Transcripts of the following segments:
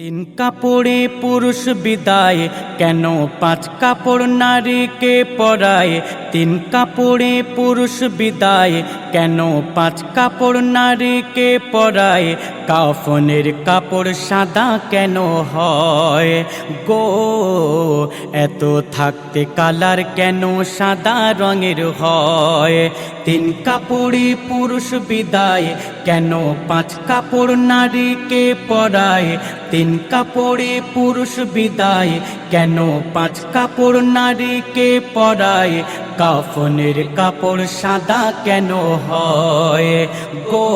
তিন কাপড়ে পুরুষ বিদায় কেন পাঁচ কাপড় নারীকে পরায়? তিন কাপড়ে পুরুষ বিদায় কেন পাঁচ কাপড় নারীকে পরায়? কাফনের কাপড় সাদা কেন হয়? গো, এত থাকতে কালার কেন সাদা রঙের হয়? তিন কাপড়ে পুরুষ বিদায়, কেন পাঁচ কাপড় নারীকে পরায়? তিন কাপড়ে পুরুষ বিদায়, কেন পাঁচ কাপড় নারীকে পরায়? কাফনের কাপড় সাদা কেন হয়? গো,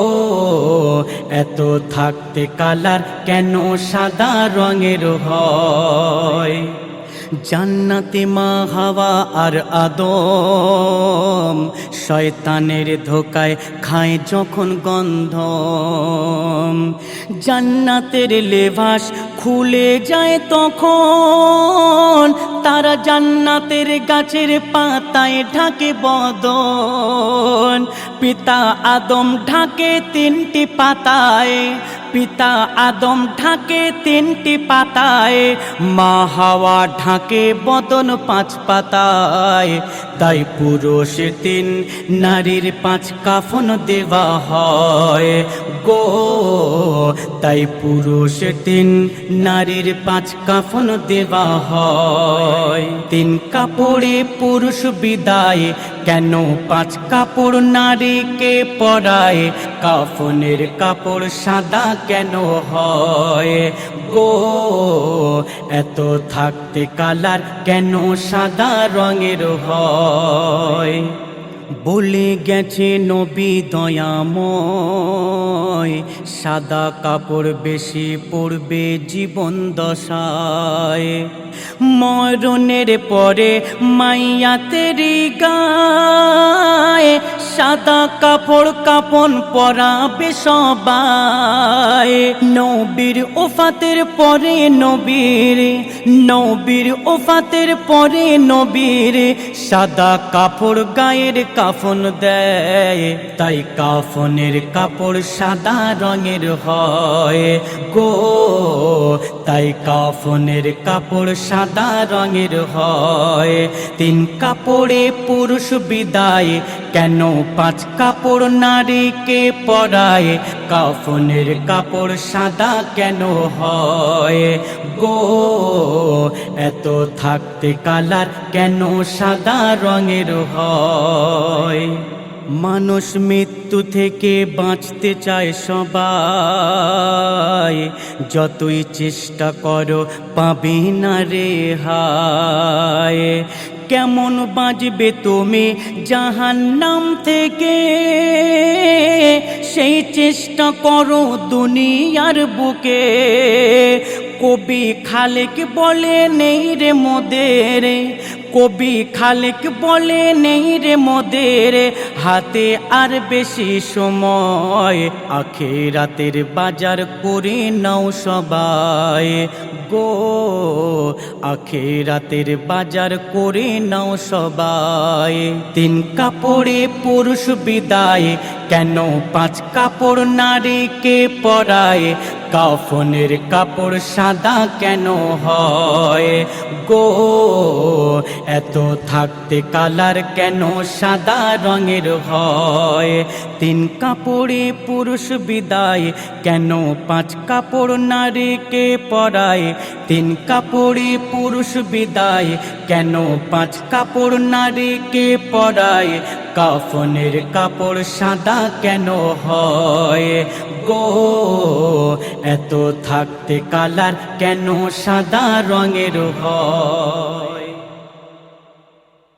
এত থাকতে কালার কেন সাদা রঙের হয়? জান্নাতে মা হাওয়া আর আদম শয়তানের ধোকায় খায় যখন গন্ধ জান্নাতের লেবাস খুলে যায় তখন তারা জান্নাতের গাছের পাতায় ঢাকে বদন। পিতা আদম ঢাকে তিনটি পাতায় পিতা আদম ঢাকে তিনটি পাতায়, মা হাওয়া ঢাকে বদন পাঁচ পাতায়। তাই পুরুষ তিন, নারীর পাঁচ কাফন দেওয়া হয়। গো, তাই পুরুষ তিন, নারীর পাঁচ কাফন দেওয়া হয়। তিন কাপড়ে পুরুষ বিদায়, কেন পাঁচ কাপড় নারীকে পরায়? কাফনের কাপড় সাদা কেন হয়? গো, এত থাকতে কালার কেন সাদা রঙের হয়? বলে গেছে নবী দয়াময়, সাদা কাপড় বেশি পড়বে জীবন দশায়। মরণের পরে মাইয়াতেরি গায়ে সাদা কাপড় কাপন পরাবে সবাই। নবীর ওফাতের পরে নবীর নবীর ওফাতের পরে নবীর। সাদা কাপড় গায়ের কাফন দেয়, তাই কাফনের কাপড় সাদা রঙের হয়। গো, তাই কাফনের কাপড় সাদা রঙের হয়। তিন কাপড়ে পুরুষ বিদায় কেন পাঁচ কাপড় নারীকে পরায়? কাফনের কাপড় সাদা কেন হয়? গো, এত থাকতে কালার কেন সাদা রঙের হয়? মানুষ মৃত্যু থেকে বাঁচতে চায় সবাই। যতই চেষ্টা করো পাবে না রে হায়। কেমন বাঁচবে তুমি জাহান নাম থেকে? সেই চেষ্টা করো দুনিয়ার বুকে। কবি খালেক বলে নেই রে মোদের, কবি খালেক বলে নেই রে মোদের। হাতে আর বেশি সময় আখেরাতের বাজার করে নাও সবাই। গো আখেরাতের বাজার করে নাও সবাই। তিন কাপড়ে পুরুষ বিদায় কেন পাঁচ কাপড় নারীকে পরায়? কাফনের কাপড় সাদা কেন হয়? গো, এত থাকতে কালার কেন সাদা রঙের হয়? তিন কাপড়ে পুরুষ বিদায় কেন পাঁচ কাপড় নারীকে পরায়? তিন কাপড়ে পুরুষ বিদায় কেন পাঁচ কাপড় নারীকে পরায়? কাফনের কাপড় সাদা কেন হয়? গো এত থাকতে কালার কেন সাদা রঙের হয়?